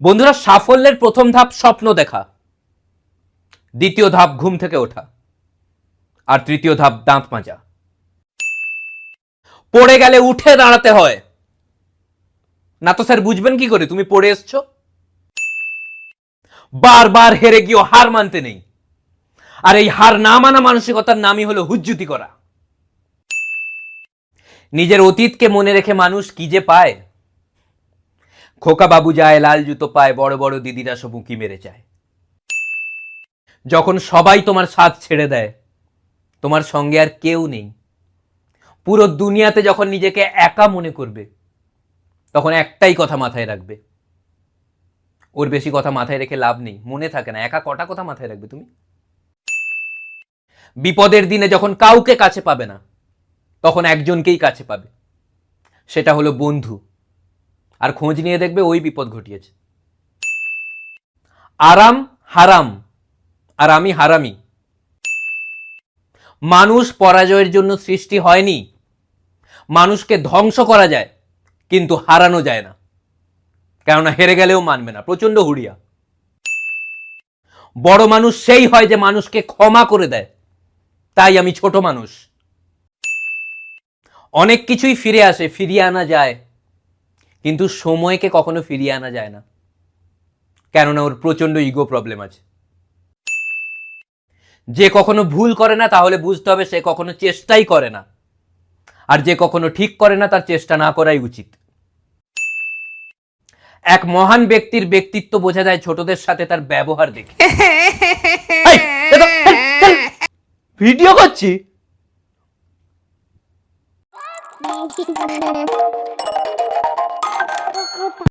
বন্ধুরা, সাফল্যের প্রথম ধাপ স্বপ্ন দেখা, দ্বিতীয় ধাপ ঘুম থেকে ওঠা, আর তৃতীয় ধাপ দাঁত মাজা। পড়ে গেলে উঠে দাঁড়াতে হয়। না তো স্যার বুঝবেন কি করে? তুমি পড়ে এসছো? বারবার হেরে গিয়েও হার মানতে নেই। আর এই হার না মানা মানসিকতার নামই হলো হুজ্জুতি করা। নিজের অতীতকে মনে রেখে মানুষ কি যে পায় খোকা বাবু যায়, লাল জুতো পায়, বড় বড় দিদিরা সব উঁকি মেরে যায়। যখন সবাই তোমার সাথ ছেড়ে দেয়, তোমার সঙ্গে আর কেউ নেই। পুরো দুনিয়াতে যখন নিজেকে একা মনে করবে, তখন একটাই কথা মাথায় রাখবে। ওর বেশি কথা মাথায় রেখে লাভ নেই, মনে থাকে না। একা কটা কথা মাথায় রাখবে তুমি? বিপদের দিনে যখন কাউকে কাছে পাবে না, তখন একজনকেই কাছে পাবে। সেটা হলো বন্ধু। আর খোঁজ নিয়ে দেখবে ওই বিপদ ঘটিয়েছে। আরাম হারাম আর আমি হারামি। মানুষ পরাজয়ের জন্য সৃষ্টি হয়নি। মানুষকে ধ্বংস করা যায়, কিন্তু হারানো যায় না। কেননা হেরে গেলেও মানবে না প্রচণ্ড হুড়িয়া। বড় মানুষ সেই হয় যে মানুষকে ক্ষমা করে দেয়। তাই আমি ছোট মানুষ। অনেক কিছুই ফিরে আসে, ফিরিয়ে আনা যায়। কিন্তু সময়কে কখনো ফিরিয়ে আনা যায় না। কেননা ওর প্রচণ্ড ইগো প্রবলেম আছে। যে কখনো ভুল করে না তাহলে বুঝতে হবে সে কখনো চেষ্টাই করে না। আর যে কখনো ঠিক করে না তার চেষ্টা না করাই উচিত। এক মহান ব্যক্তির ব্যক্তিত্ব বোঝা যায় ছোটদের সাথে তার ব্যবহার দেখে। ভিডিও করছি। Thank you. Opa.